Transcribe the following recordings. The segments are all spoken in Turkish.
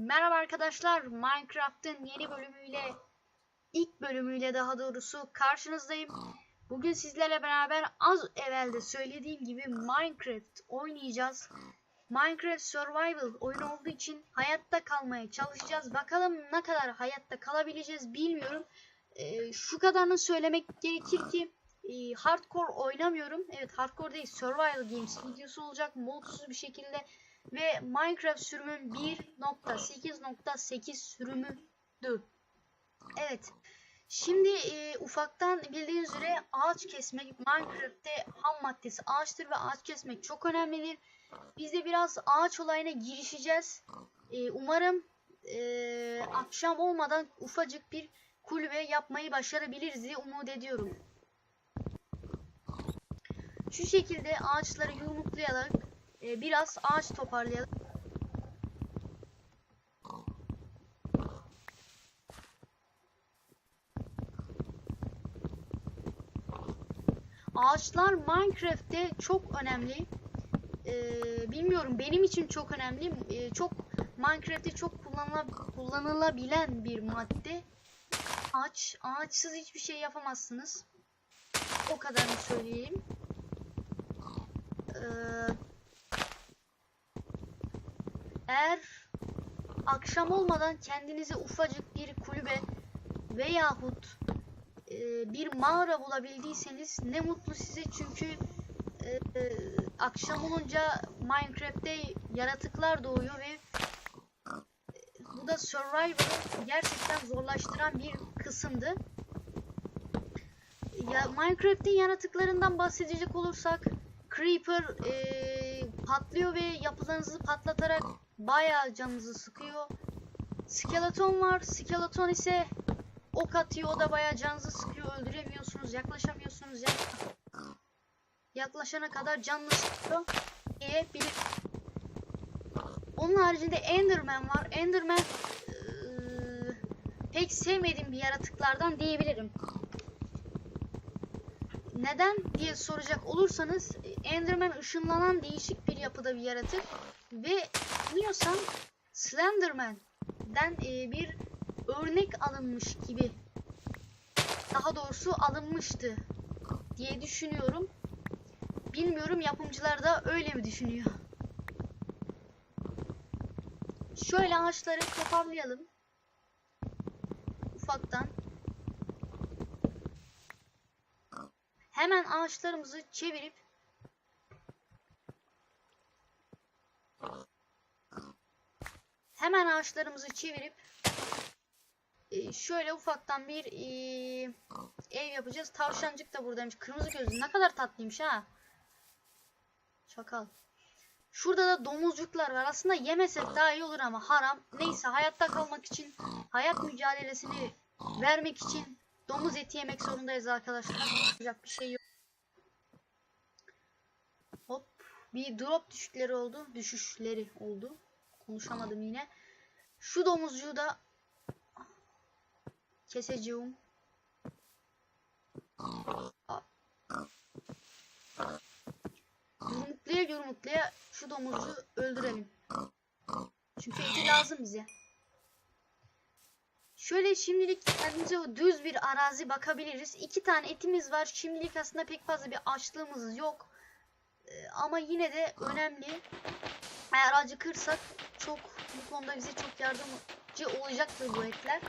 Merhaba arkadaşlar, Minecraft'ın yeni bölümüyle, ilk bölümüyle daha doğrusu karşınızdayım. Bugün sizlerle beraber az evvelde söylediğim gibi Minecraft oynayacağız. Minecraft Survival oyun olduğu için hayatta kalmaya çalışacağız. Bakalım ne kadar hayatta kalabileceğiz bilmiyorum. Ee, şu kadarını söylemek gerekir ki e, hardcore oynamıyorum. Evet hardcore değil survival games videosu olacak modsuz bir şekilde ve Minecraft sürümün 1.8.8 sürümüdü. Evet. Şimdi e, ufaktan bildiğiniz üzere ağaç kesmek Minecraft'te ham maddesi ağaçtır ve ağaç kesmek çok önemlidir. Biz de biraz ağaç olayına girişeceğiz. E, umarım e, akşam olmadan ufacık bir kulübe yapmayı başarabiliriz diye umut ediyorum. Şu şekilde ağaçları yumruklayarak e, biraz ağaç toparlayalım. Ağaçlar Minecraft'te çok önemli. Ee, bilmiyorum benim için çok önemli. Ee, çok Minecraft'te çok kullanıla, kullanılabilen bir madde. Ağaç, ağaçsız hiçbir şey yapamazsınız. O kadarını söyleyeyim. Ee, eğer akşam olmadan kendinize ufacık bir kulübe veyahut e, bir mağara bulabildiyseniz ne mutlu size çünkü e, e, akşam olunca Minecraft'te yaratıklar doğuyor ve e, bu da Survival'ı gerçekten zorlaştıran bir kısımdı. Ya Minecraft'in yaratıklarından bahsedecek olursak Creeper e, patlıyor ve yapılarınızı patlatarak bayağı canınızı sıkıyor. Skeleton var. Skeleton ise ok atıyor. O da bayağı canınızı sıkıyor. Öldüremiyorsunuz. Yaklaşamıyorsunuz. Yak Yaklaşana kadar canınız sıkıyor. E, bilir. Onun haricinde Enderman var. Enderman e, pek sevmediğim bir yaratıklardan diyebilirim neden diye soracak olursanız Enderman ışınlanan değişik bir yapıda bir yaratık ve biliyorsan Slenderman'den e, bir örnek alınmış gibi daha doğrusu alınmıştı diye düşünüyorum. Bilmiyorum yapımcılar da öyle mi düşünüyor? Şöyle ağaçları toparlayalım. Ufaktan. Hemen ağaçlarımızı çevirip hemen ağaçlarımızı çevirip e, şöyle ufaktan bir e, ev yapacağız. Tavşancık da buradaymış. Kırmızı gözlü. Ne kadar tatlıymış ha. Çakal. Şurada da domuzcuklar var. Aslında yemesek daha iyi olur ama haram. Neyse hayatta kalmak için hayat mücadelesini vermek için domuz eti yemek zorundayız arkadaşlar. Yapacak bir şey yok. Hop. Bir drop düşükleri oldu. Düşüşleri oldu. Konuşamadım yine. Şu domuzcuğu da keseceğim. Yumruklaya yumruklaya şu domuzu öldürelim. Çünkü eti lazım bize. Şöyle şimdilik kendimize düz bir arazi bakabiliriz. İki tane etimiz var. Şimdilik aslında pek fazla bir açlığımız yok. Ee, ama yine de önemli. Eğer acıkırsak çok bu konuda bize çok yardımcı olacaktır bu etler.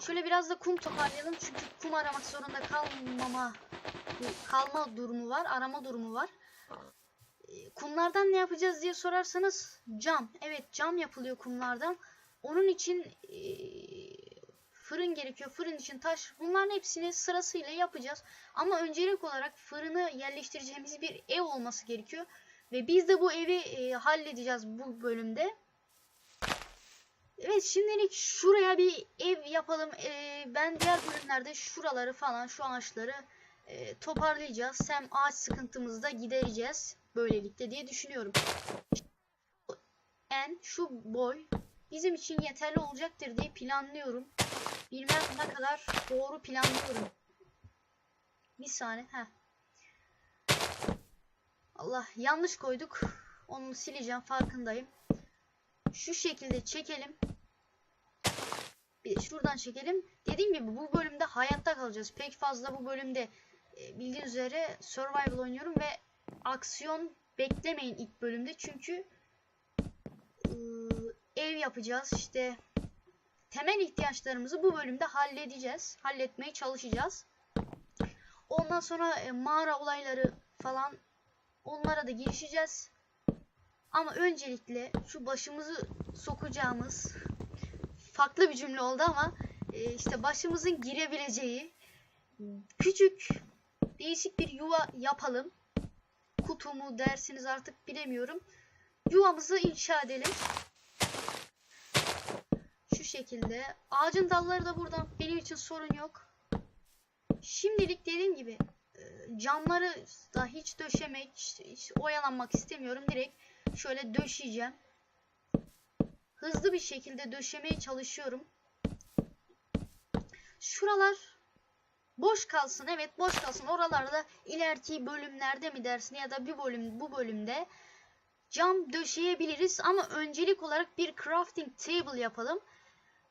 Şöyle biraz da kum toparlayalım. Çünkü kum aramak zorunda kalmama kalma durumu var. Arama durumu var. Ee, kumlardan ne yapacağız diye sorarsanız cam. Evet cam yapılıyor kumlardan. Onun için e, fırın gerekiyor. Fırın için taş. Bunların hepsini sırasıyla yapacağız. Ama öncelik olarak fırını yerleştireceğimiz bir ev olması gerekiyor. Ve biz de bu evi e, halledeceğiz bu bölümde. Evet şimdilik şuraya bir ev yapalım. E, ben diğer bölümlerde şuraları falan şu ağaçları e, toparlayacağız. Hem ağaç sıkıntımızı da gidereceğiz. Böylelikle diye düşünüyorum. En şu boy bizim için yeterli olacaktır diye planlıyorum. Bilmem ne kadar doğru planlıyorum. Bir saniye. Heh. Allah yanlış koyduk. Onu sileceğim farkındayım. şu şekilde çekelim. Bir de şuradan çekelim. Dediğim gibi bu bölümde hayatta kalacağız. Pek fazla bu bölümde e, bildiğiniz üzere survival oynuyorum ve aksiyon beklemeyin ilk bölümde çünkü ıı, ev yapacağız işte temel ihtiyaçlarımızı bu bölümde halledeceğiz. Halletmeye çalışacağız. Ondan sonra e, mağara olayları falan onlara da girişeceğiz. Ama öncelikle şu başımızı sokacağımız farklı bir cümle oldu ama e, işte başımızın girebileceği küçük değişik bir yuva yapalım. Kutu mu dersiniz artık bilemiyorum. Yuvamızı inşa edelim. Şu şekilde. Ağacın dalları da buradan. Benim için sorun yok. Şimdilik dediğim gibi camları da hiç döşemek, hiç oyalanmak istemiyorum. Direkt şöyle döşeyeceğim. Hızlı bir şekilde döşemeye çalışıyorum. Şuralar boş kalsın. Evet boş kalsın. Oralarda ileriki bölümlerde mi dersin ya da bir bölüm bu bölümde cam döşeyebiliriz ama öncelik olarak bir crafting table yapalım.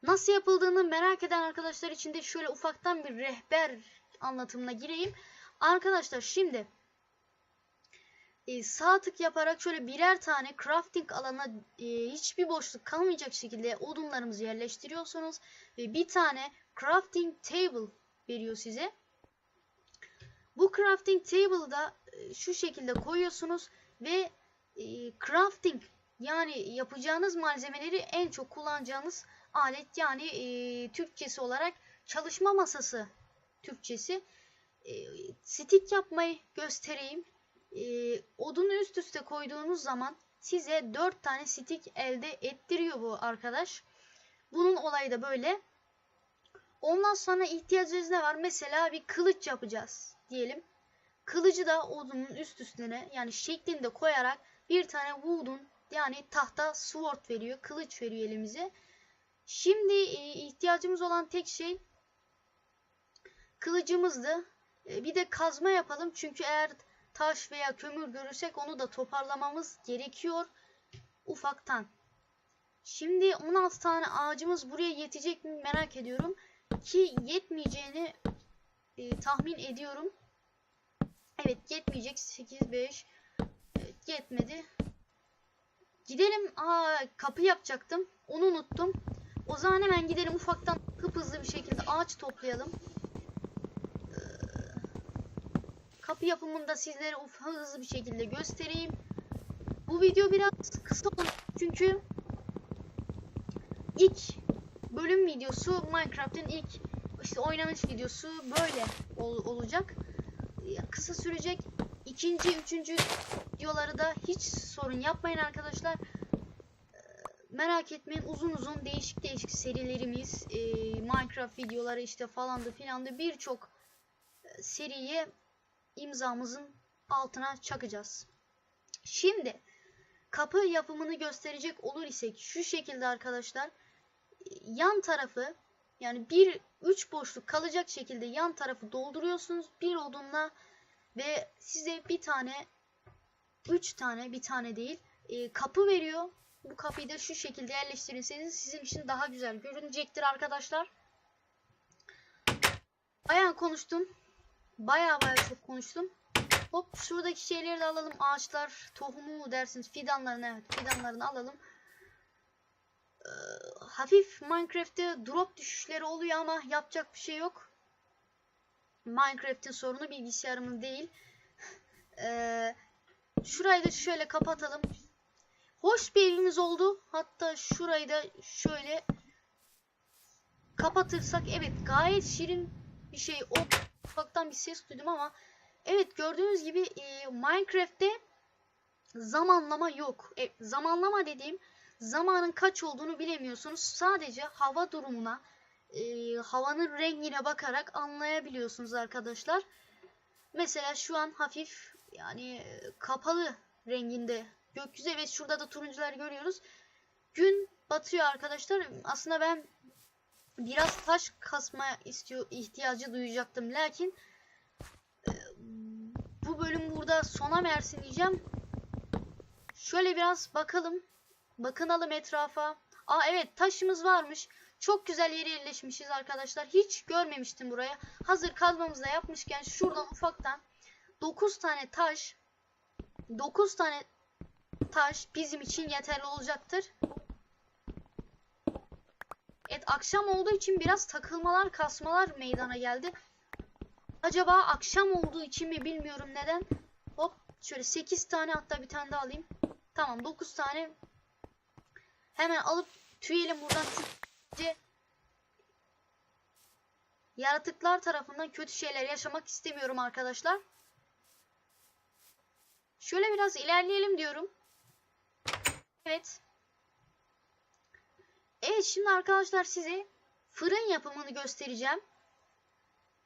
Nasıl yapıldığını merak eden arkadaşlar için de şöyle ufaktan bir rehber anlatımına gireyim. Arkadaşlar şimdi e, sağ tık yaparak şöyle birer tane crafting alana e, hiçbir boşluk kalmayacak şekilde odunlarımızı yerleştiriyorsunuz ve bir tane crafting table veriyor size. Bu crafting table'da e, şu şekilde koyuyorsunuz ve e, crafting yani yapacağınız malzemeleri en çok kullanacağınız alet yani e, Türkçesi olarak çalışma masası Türkçesi. E, stick yapmayı göstereyim. E, odunu üst üste koyduğunuz zaman size 4 tane stick elde ettiriyor bu arkadaş. Bunun olayı da böyle. Ondan sonra ihtiyacınız ne var? Mesela bir kılıç yapacağız diyelim. Kılıcı da odunun üst üstüne yani şeklinde koyarak bir tane wood'un yani tahta sword veriyor. Kılıç veriyor elimize. Şimdi e, ihtiyacımız olan tek şey kılıcımızdı. E, bir de kazma yapalım. Çünkü eğer taş veya kömür görürsek onu da toparlamamız gerekiyor. Ufaktan. Şimdi 16 tane ağacımız buraya yetecek mi merak ediyorum. Ki yetmeyeceğini e, tahmin ediyorum. Evet yetmeyecek. 8, 5. Evet, yetmedi. Gidelim. Aa, kapı yapacaktım. Onu unuttum. O zaman hemen gidelim ufaktan hıp hızlı bir şekilde ağaç toplayalım. Ee, kapı yapımını da sizlere uf- hızlı bir şekilde göstereyim. Bu video biraz kısa oldu çünkü ilk bölüm videosu Minecraft'ın ilk işte oynanış videosu böyle ol- olacak. Ee, Kısa sürecek. İkinci, üçüncü videoları da hiç sorun yapmayın arkadaşlar merak etmeyin uzun uzun değişik değişik serilerimiz e, Minecraft videoları işte falandı filandı birçok e, seriye imzamızın altına çakacağız. Şimdi kapı yapımını gösterecek olur isek şu şekilde arkadaşlar yan tarafı yani bir üç boşluk kalacak şekilde yan tarafı dolduruyorsunuz bir odunla ve size bir tane üç tane bir tane değil e, kapı veriyor bu kapıyı da şu şekilde yerleştirirseniz sizin için daha güzel görünecektir arkadaşlar. Bayağı konuştum. Bayağı bayağı çok konuştum. Hop şuradaki şeyleri de alalım. Ağaçlar, tohumu mu dersiniz? Fidanlarını evet fidanlarını alalım. Ee, hafif Minecraft'te drop düşüşleri oluyor ama yapacak bir şey yok. Minecraft'in sorunu bilgisayarımın değil. Ee, şurayı da şöyle kapatalım. Hoş bir evimiz oldu. Hatta şurayı da şöyle kapatırsak evet gayet şirin bir şey. O ufaktan bir ses duydum ama evet gördüğünüz gibi e, Minecraft'te zamanlama yok. E, zamanlama dediğim zamanın kaç olduğunu bilemiyorsunuz. Sadece hava durumuna e, havanın rengine bakarak anlayabiliyorsunuz arkadaşlar. Mesela şu an hafif yani e, kapalı renginde gökyüzü. Evet şurada da turuncuları görüyoruz. Gün batıyor arkadaşlar. Aslında ben biraz taş kasma istiyor ihtiyacı duyacaktım. Lakin e, bu bölüm burada sona mersin diyeceğim. Şöyle biraz bakalım. Bakınalım etrafa. Aa evet taşımız varmış. Çok güzel yere yerleşmişiz arkadaşlar. Hiç görmemiştim buraya. Hazır kazmamızı yapmışken şuradan ufaktan 9 tane taş 9 tane taş bizim için yeterli olacaktır. Akşam olduğu için biraz takılmalar kasmalar meydana geldi. Acaba akşam olduğu için mi bilmiyorum neden. Hop şöyle 8 tane hatta bir tane daha alayım. Tamam 9 tane. Hemen alıp tüyelim buradan yaratıklar tarafından kötü şeyler yaşamak istemiyorum arkadaşlar. Şöyle biraz ilerleyelim diyorum. Evet. Evet şimdi arkadaşlar size fırın yapımını göstereceğim.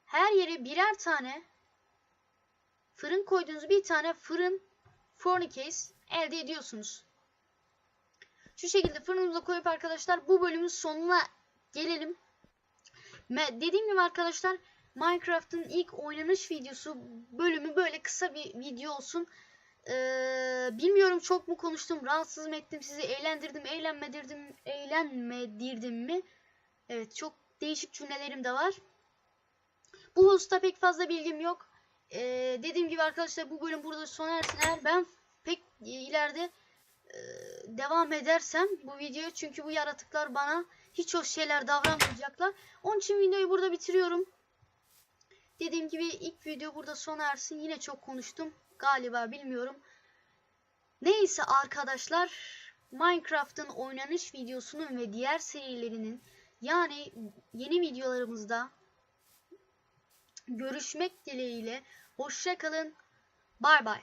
Her yere birer tane fırın koyduğunuz bir tane fırın furnace elde ediyorsunuz. Şu şekilde fırınımıza koyup arkadaşlar bu bölümün sonuna gelelim. Dediğim gibi arkadaşlar Minecraft'ın ilk oynanış videosu bölümü böyle kısa bir video olsun. Ee, bilmiyorum çok mu konuştum, rahatsız mı ettim sizi, eğlendirdim, eğlenmedirdim, eğlenmedirdim mi? Evet çok değişik cümlelerim de var. Bu hususta pek fazla bilgim yok. Ee, dediğim gibi arkadaşlar bu bölüm burada sona ersin. Eğer ben pek ileride e, devam edersem bu videoyu çünkü bu yaratıklar bana hiç hoş şeyler davranmayacaklar. Onun için videoyu burada bitiriyorum. Dediğim gibi ilk video burada sona ersin. Yine çok konuştum. Galiba bilmiyorum. Neyse arkadaşlar Minecraft'ın oynanış videosunun ve diğer serilerinin yani yeni videolarımızda görüşmek dileğiyle. Hoşça kalın. Bay bay.